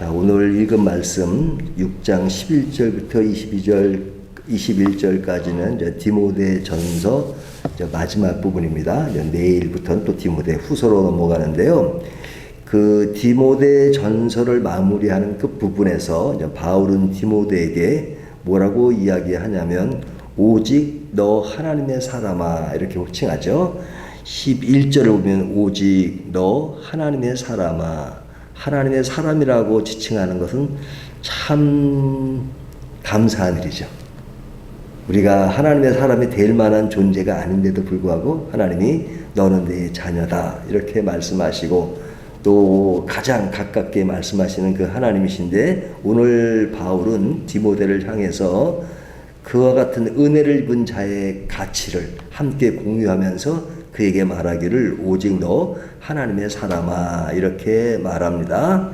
자, 오늘 읽은 말씀 6장 11절부터 22절 21절까지는 이제 디모데 전서 마지막 부분입니다. 내일부터는 또 디모데 후서로 넘어가는데요. 그 디모데 전서를 마무리하는 그 부분에서 바울은 디모데에게 뭐라고 이야기하냐면 오직 너 하나님의 사람아 이렇게 호칭하죠. 11절을 보면 오직 너 하나님의 사람아 하나님의 사람이라고 지칭하는 것은 참 감사한 일이죠. 우리가 하나님의 사람이 될 만한 존재가 아닌데도 불구하고 하나님이 너는 내 자녀다 이렇게 말씀하시고 또 가장 가깝게 말씀하시는 그 하나님이신데 오늘 바울은 디모데를 향해서 그와 같은 은혜를 입은 자의 가치를 함께 공유하면서 그에게 말하기를 오직 너 하나님의 사람아 이렇게 말합니다.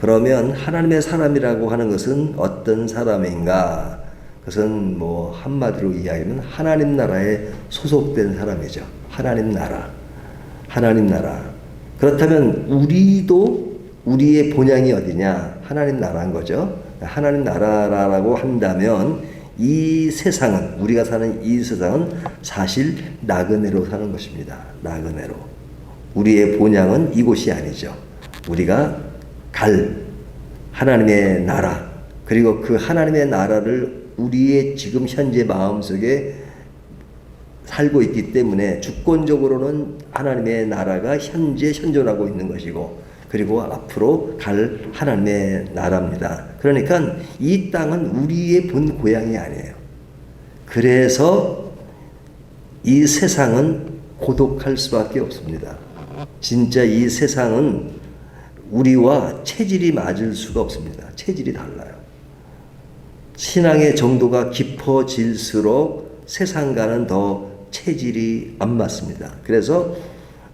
그러면 하나님의 사람이라고 하는 것은 어떤 사람인가? 그것은 뭐 한마디로 이야기하면 하나님 나라에 소속된 사람이죠. 하나님 나라. 하나님 나라. 그렇다면 우리도 우리의 본향이 어디냐? 하나님 나라인 거죠. 하나님 나라라고 한다면 이 세상은 우리가 사는 이 세상은 사실 나그네로 사는 것입니다. 나그네로. 우리의 본향은 이곳이 아니죠. 우리가 갈 하나님의 나라 그리고 그 하나님의 나라를 우리의 지금 현재 마음속에 살고 있기 때문에 주권적으로는 하나님의 나라가 현재 현존하고 있는 것이고 그리고 앞으로 갈 하나님의 나라입니다. 그러니까 이 땅은 우리의 본 고향이 아니에요. 그래서 이 세상은 고독할 수밖에 없습니다. 진짜 이 세상은 우리와 체질이 맞을 수가 없습니다. 체질이 달라요. 신앙의 정도가 깊어질수록 세상과는 더 체질이 안 맞습니다. 그래서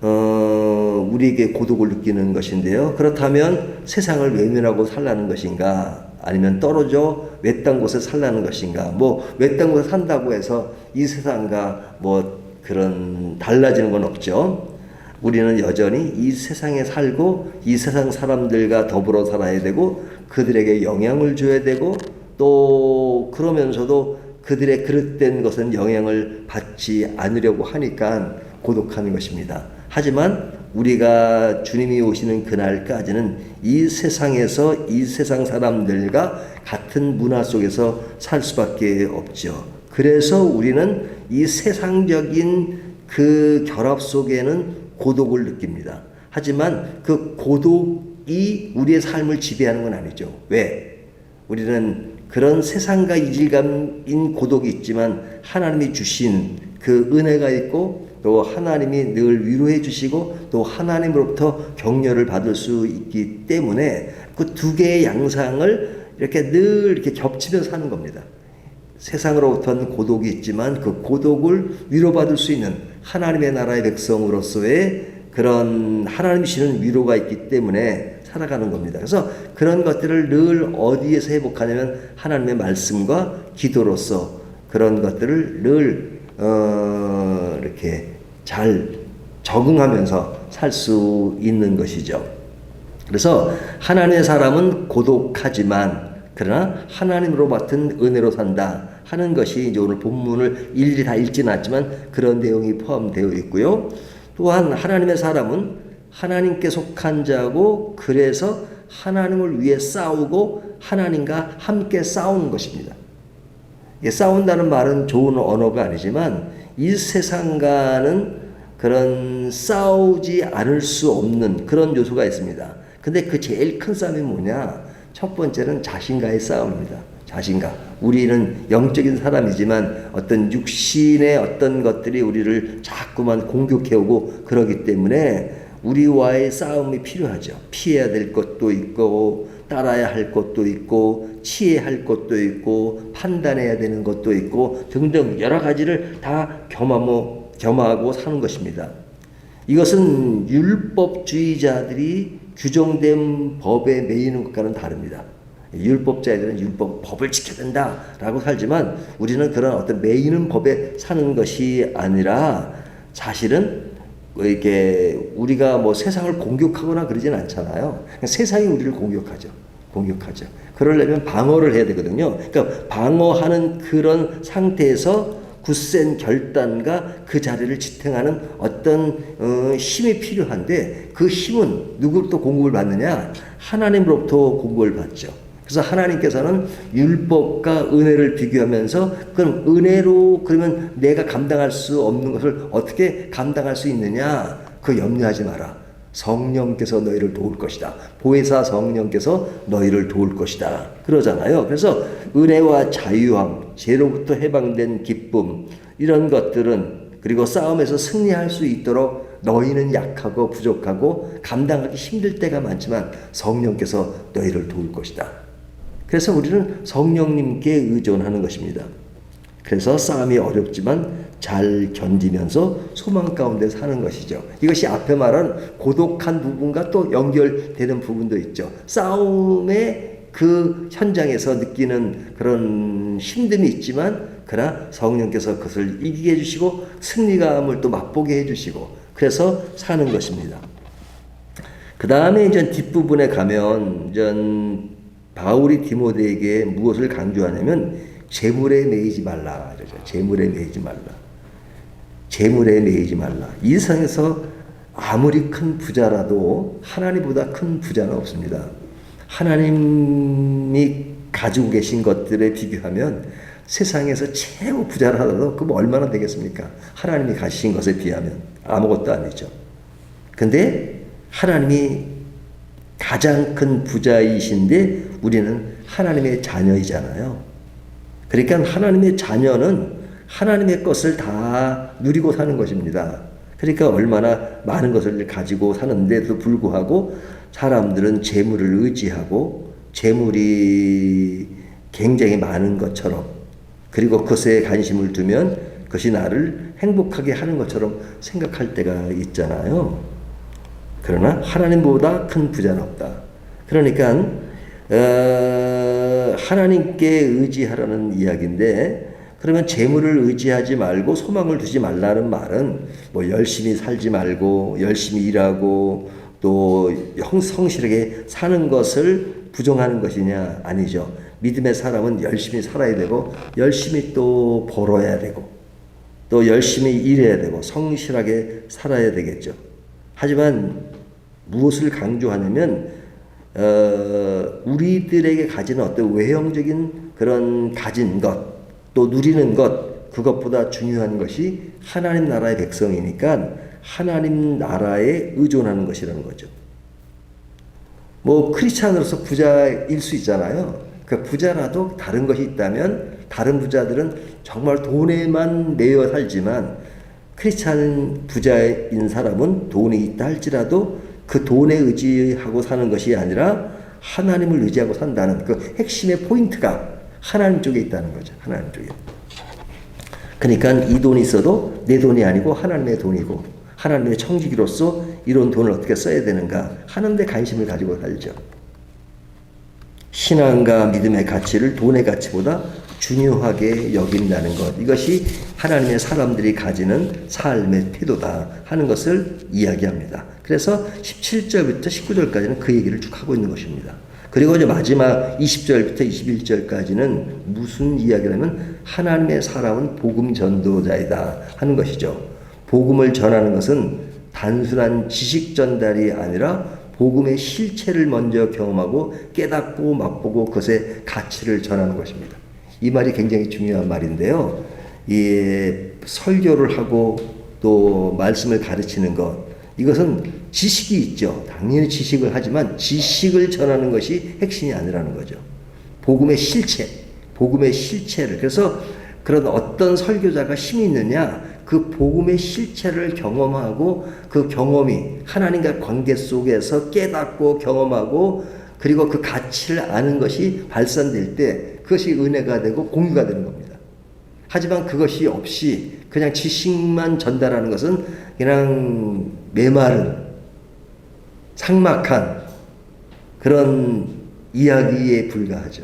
어, 우리에게 고독을 느끼는 것인데요. 그렇다면 세상을 외면하고 살라는 것인가? 아니면 떨어져 외딴 곳에 살라는 것인가? 뭐 외딴 곳에 산다고 해서 이 세상과 뭐 그런 달라지는 건 없죠. 우리는 여전히 이 세상에 살고 이 세상 사람들과 더불어 살아야 되고 그들에게 영향을 줘야 되고 또 그러면서도 그들의 그릇된 것은 영향을 받지 않으려고 하니까 고독한 것입니다. 하지만 우리가 주님이 오시는 그날까지는 이 세상에서 이 세상 사람들과 같은 문화 속에서 살 수밖에 없죠. 그래서 우리는 이 세상적인 그 결합 속에는 고독을 느낍니다. 하지만 그 고독이 우리의 삶을 지배하는 건 아니죠. 왜? 우리는 그런 세상과 이질감인 고독이 있지만 하나님이 주신 그 은혜가 있고 또 하나님이 늘 위로해 주시고 또 하나님으로부터 격려를 받을 수 있기 때문에 그 두 개의 양상을 이렇게 늘 이렇게 겹치면서 사는 겁니다. 세상으로부터는 고독이 있지만 그 고독을 위로받을 수 있는 하나님의 나라의 백성으로서의 그런 하나님 주시는 위로가 있기 때문에 살아가는 겁니다. 그래서 그런 것들을 늘 어디에서 회복하냐면 하나님의 말씀과 기도로서 그런 것들을 늘 어, 이렇게 잘 적응하면서 살 수 있는 것이죠. 그래서 하나님의 사람은 고독하지만 그러나 하나님으로 맡은 은혜로 산다 하는 것이 이제 오늘 본문을 일일이 다 읽지는 않지만 그런 내용이 포함되어 있고요. 또한 하나님의 사람은 하나님께 속한 자고 그래서 하나님을 위해 싸우고 하나님과 함께 싸우는 것입니다. 싸운다는 말은 좋은 언어가 아니지만 이 세상과는 그런 싸우지 않을 수 없는 그런 요소가 있습니다. 근데 그 제일 큰 싸움이 뭐냐? 첫 번째는 자신과의 싸움입니다. 자신과. 우리는 영적인 사람이지만 어떤 육신의 어떤 것들이 우리를 자꾸만 공격해오고 그러기 때문에 우리와의 싸움이 필요하죠. 피해야 될 것도 있고, 따라야 할 것도 있고, 치해할 것도 있고, 판단해야 되는 것도 있고, 등등 여러 가지를 다 겸하고, 겸하고 사는 것입니다. 이것은 율법주의자들이 규정된 법에 매이는 것과는 다릅니다. 율법자들은 율법 법을 지켜야 된다라고 살지만 우리는 그런 어떤 매이는 법에 사는 것이 아니라 사실은 이렇게 우리가 뭐 세상을 공격하거나 그러진 않잖아요. 세상이 우리를 공격하죠. 공격하죠. 그러려면 방어를 해야 되거든요. 그러니까 방어하는 그런 상태에서 굳센 결단과 그 자리를 지탱하는 어떤 어, 힘이 필요한데 그 힘은 누구로부터 공급을 받느냐? 하나님으로부터 공급을 받죠. 그래서 하나님께서는 율법과 은혜를 비교하면서 그럼 은혜로 그러면 내가 감당할 수 없는 것을 어떻게 감당할 수 있느냐? 그 염려하지 마라. 성령께서 너희를 도울 것이다. 보혜사 성령께서 너희를 도울 것이다. 그러잖아요. 그래서 은혜와 자유함, 죄로부터 해방된 기쁨, 이런 것들은 그리고 싸움에서 승리할 수 있도록 너희는 약하고 부족하고 감당하기 힘들 때가 많지만 성령께서 너희를 도울 것이다. 그래서 우리는 성령님께 의존하는 것입니다. 그래서 싸움이 어렵지만 잘 견디면서 소망 가운데 사는 것이죠. 이것이 앞에 말한 고독한 부분과 또 연결되는 부분도 있죠. 싸움의 그 현장에서 느끼는 그런 힘듦이 있지만 그러나 성령께서 그것을 이기게 해주시고 승리감을 또 맛보게 해주시고 그래서 사는 것입니다. 그 다음에 이제 뒷부분에 가면 이제 바울이 디모데에게 무엇을 강조하냐면 재물에 매이지 말라 그러죠. 재물에 매이지 말라. 재물에 매이지 말라. 이 세상에서 아무리 큰 부자라도 하나님보다 큰 부자는 없습니다. 하나님이 가지고 계신 것들에 비교하면 세상에서 최고 부자라도 그럼 얼마나 되겠습니까? 하나님이 가지신 것에 비하면 아무것도 아니죠. 근데 하나님이 가장 큰 부자이신데 우리는 하나님의 자녀이잖아요. 그러니까 하나님의 자녀는 하나님의 것을 다 누리고 사는 것입니다. 그러니까 얼마나 많은 것을 가지고 사는데도 불구하고 사람들은 재물을 의지하고 재물이 굉장히 많은 것처럼 그리고 그것에 관심을 두면 그것이 나를 행복하게 하는 것처럼 생각할 때가 있잖아요. 그러나 하나님보다 큰 부자는 없다. 그러니까 어, 하나님께 의지하라는 이야기인데 그러면 재물을 의지하지 말고 소망을 두지 말라는 말은 뭐 열심히 살지 말고 열심히 일하고 또 성실하게 사는 것을 부정하는 것이냐 아니죠. 믿음의 사람은 열심히 살아야 되고 열심히 또 벌어야 되고 또 열심히 일해야 되고 성실하게 살아야 되겠죠. 하지만 무엇을 강조하냐면 어, 우리들에게 가지는 어떤 외형적인 그런 가진 것, 또 누리는 것, 그것보다 중요한 것이 하나님 나라의 백성이니까 하나님 나라에 의존하는 것이라는 거죠. 뭐 크리스찬으로서 부자일 수 있잖아요. 그 부자라도 다른 것이 있다면 다른 부자들은 정말 돈에만 매여 살지만 크리스찬 부자인 사람은 돈이 있다 할지라도 그 돈에 의지하고 사는 것이 아니라 하나님을 의지하고 산다는 그 핵심의 포인트가 하나님 쪽에 있다는 거죠. 하나님 쪽에. 그러니까 이 돈이 있어도 내 돈이 아니고 하나님의 돈이고 하나님의 청지기로서 이런 돈을 어떻게 써야 되는가 하는 데 관심을 가지고 살죠. 신앙과 믿음의 가치를 돈의 가치보다 중요하게 여긴다는 것. 이것이 하나님의 사람들이 가지는 삶의 태도다 하는 것을 이야기합니다. 그래서 17절부터 19절까지는 그 얘기를 쭉 하고 있는 것입니다. 그리고 이제 마지막 20절부터 21절까지는 무슨 이야기냐면 하나님의 사람은 복음 전도자이다 하는 것이죠. 복음을 전하는 것은 단순한 지식 전달이 아니라 복음의 실체를 먼저 경험하고 깨닫고 맛보고 그것의 가치를 전하는 것입니다. 이 말이 굉장히 중요한 말인데요. 이 설교를 하고 또 말씀을 가르치는 것 이것은 지식이 있죠. 당연히 지식을 하지만 지식을 전하는 것이 핵심이 아니라는 거죠. 복음의 실체, 복음의 실체를 그래서 그런 어떤 설교자가 힘이 있느냐 그 복음의 실체를 경험하고 그 경험이 하나님과 관계 속에서 깨닫고 경험하고 그리고 그 가치를 아는 것이 발산될 때 그것이 은혜가 되고 공유가 되는 겁니다. 하지만 그것이 없이 그냥 지식만 전달하는 것은 그냥 메마른 상막한 그런 이야기에 불과하죠.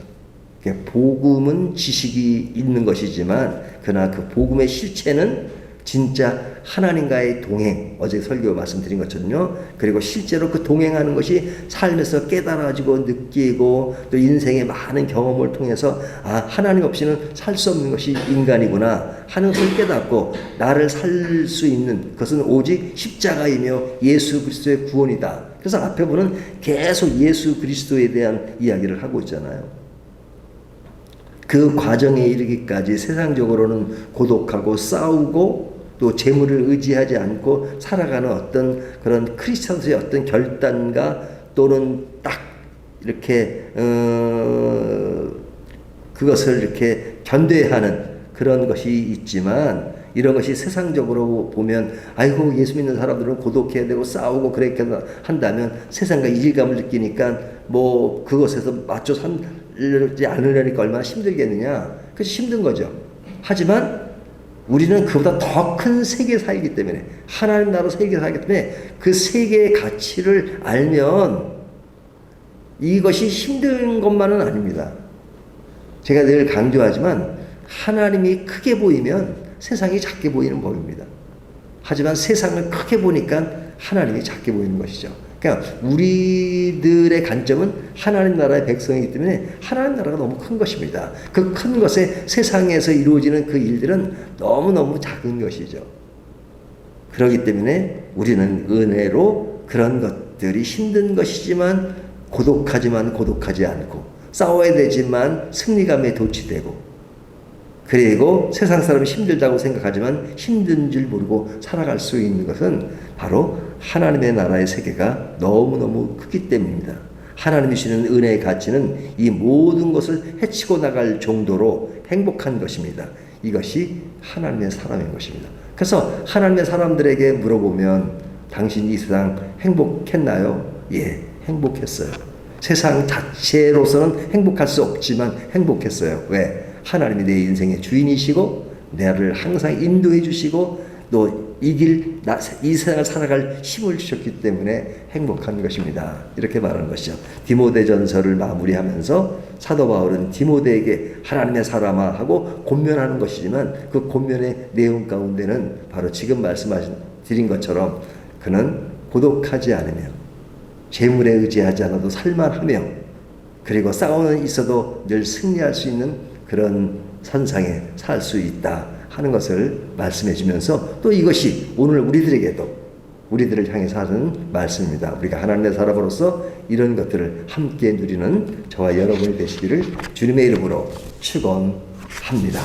복음은 지식이 있는 것이지만 그러나 그 복음의 실체는 진짜 하나님과의 동행 어제 설교 말씀드린 것처럼요. 그리고 실제로 그 동행하는 것이 삶에서 깨달아지고 느끼고 또 인생의 많은 경험을 통해서 아 하나님 없이는 살 수 없는 것이 인간이구나 하는 것을 깨닫고 나를 살 수 있는 것은 오직 십자가이며 예수 그리스도의 구원이다. 그래서 앞에 보는 계속 예수 그리스도에 대한 이야기를 하고 있잖아요. 그 과정에 이르기까지 세상적으로는 고독하고 싸우고 또 재물을 의지하지 않고 살아가는 어떤 그런 크리스천스의 어떤 결단과 또는 딱 이렇게 어 그것을 이렇게 견뎌하는 그런 것이 있지만 이런 것이 세상적으로 보면 아이고 예수 믿는 사람들은 고독해야 되고 싸우고 그렇게 한다면 세상과 이질감을 느끼니까 뭐 그것에서 맞춰 살지 않으려니까 얼마나 힘들겠느냐. 그것이 힘든 거죠. 하지만 우리는 그보다 더 큰 세계에 살기 때문에 하나님 나라 세계에 살기 때문에 그 세계의 가치를 알면 이것이 힘든 것만은 아닙니다. 제가 늘 강조하지만 하나님이 크게 보이면 세상이 작게 보이는 법입니다. 하지만 세상을 크게 보니까 하나님이 작게 보이는 것이죠. 그러니까 우리들의 관점은 하나님 나라의 백성이기 때문에 하나님 나라가 너무 큰 것입니다. 그 큰 것에 세상에서 이루어지는 그 일들은 너무너무 작은 것이죠. 그렇기 때문에 우리는 은혜로 그런 것들이 힘든 것이지만 고독하지만 고독하지 않고 싸워야 되지만 승리감에 도취되고 그리고 세상 사람이 힘들다고 생각하지만 힘든 줄 모르고 살아갈 수 있는 것은 바로 하나님의 나라의 세계가 너무너무 크기 때문입니다. 하나님이 주시는 은혜의 가치는 이 모든 것을 해치고 나갈 정도로 행복한 것입니다. 이것이 하나님의 사람인 것입니다. 그래서 하나님의 사람들에게 물어보면 당신 이 세상 행복했나요? 예, 행복했어요. 세상 자체로서는 행복할 수 없지만 행복했어요. 왜? 하나님이 내 인생의 주인이시고 나를 항상 인도해 주시고 또 이 길, 이 세상을 살아갈 힘을 주셨기 때문에 행복한 것입니다. 이렇게 말하는 것이죠. 디모데전서를 마무리하면서 사도 바울은 디모데에게 하나님의 사람아 하고 권면하는 것이지만 그 권면의 내용 가운데는 바로 지금 말씀하신 드린 것처럼 그는 고독하지 않으며 재물에 의지하지 않아도 살만하며 그리고 싸움은 있어도 늘 승리할 수 있는 그런 선상에 살 수 있다 하는 것을 말씀해 주면서 또 이것이 오늘 우리들에게도 우리들을 향해서 하는 말씀입니다. 우리가 하나님의 사람으로서 이런 것들을 함께 누리는 저와 여러분이 되시기를 주님의 이름으로 축원합니다.